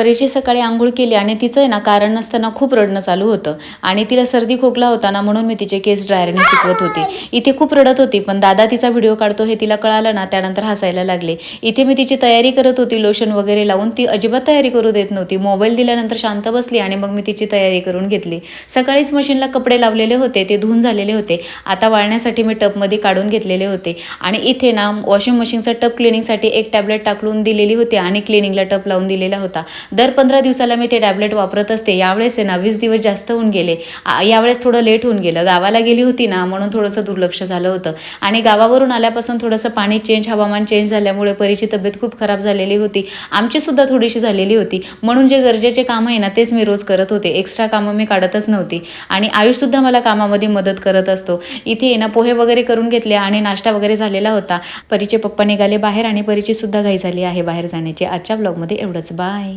परीची सकाळी आंघोळ केली आणि तिचं आहे ना कारण नसताना खूप रडणं चालू होतं. आणि तिला सर्दी खोकला होता ना म्हणून मी तिचे केस ड्रायरने शिकवत होते. इथे खूप रडत होती पण दादा तिचा व्हिडिओ काढतो हे तिला कळालं ना त्यानंतर हसायला लागले. इथे मी तिची तयारी करत होती लोशन वगैरे लावून ती अजिबात तयारी करू देत नव्हती. मोबाईल दिल्यानंतर शांत बसली आणि मग मी तिची तयारी करून घेतली. सकाळीच मशीनला कपडे लावलेले होते ते धुवून झालेले होते. आता वाळण्यासाठी मी टबमध्ये काढून घेतलेले होते. आणि इथे ना वॉशिंग मशीनचा टब क्लिनिंगसाठी एक टॅबलेट टाकून दिलेली होती आणि क्लिनिंगला टप लावून दिलेला होता. दर पंधरा दिवसाला मी ते टॅबलेट वापरत असते. यावेळेस आहे ना वीस दिवस जास्त होऊन गेले. यावेळेस थोडं लेट होऊन गेलं. गावाला गेली होती ना म्हणून थोडंसं दुर्लक्ष झालं होतं. आणि गावावरून आल्यापासून थोडंसं पाणी चेंज हवामान चेंज झाल्यामुळे परीची तब्येत खूप खराब झालेली होती. आमची सुद्धा थोडीशी झालेली होती. म्हणून जे गरजेचे कामं आहे ना तेच मी रोज करत होते. एक्स्ट्रा कामं मी काढतच नव्हती. आणि आयुषसुद्धा मला कामामध्ये मदत करत असतो. इथे आहे ना पोहे वगैरे करून घेतले आणि नाश्ता वगैरे झालेला होता. परीचे पप्पा निघाले बाहेर आणि परीची सुद्धा घाई झाली आहे बाहेर जाण्याची. आजच्या ब्लॉगमध्ये एवढंच. बाय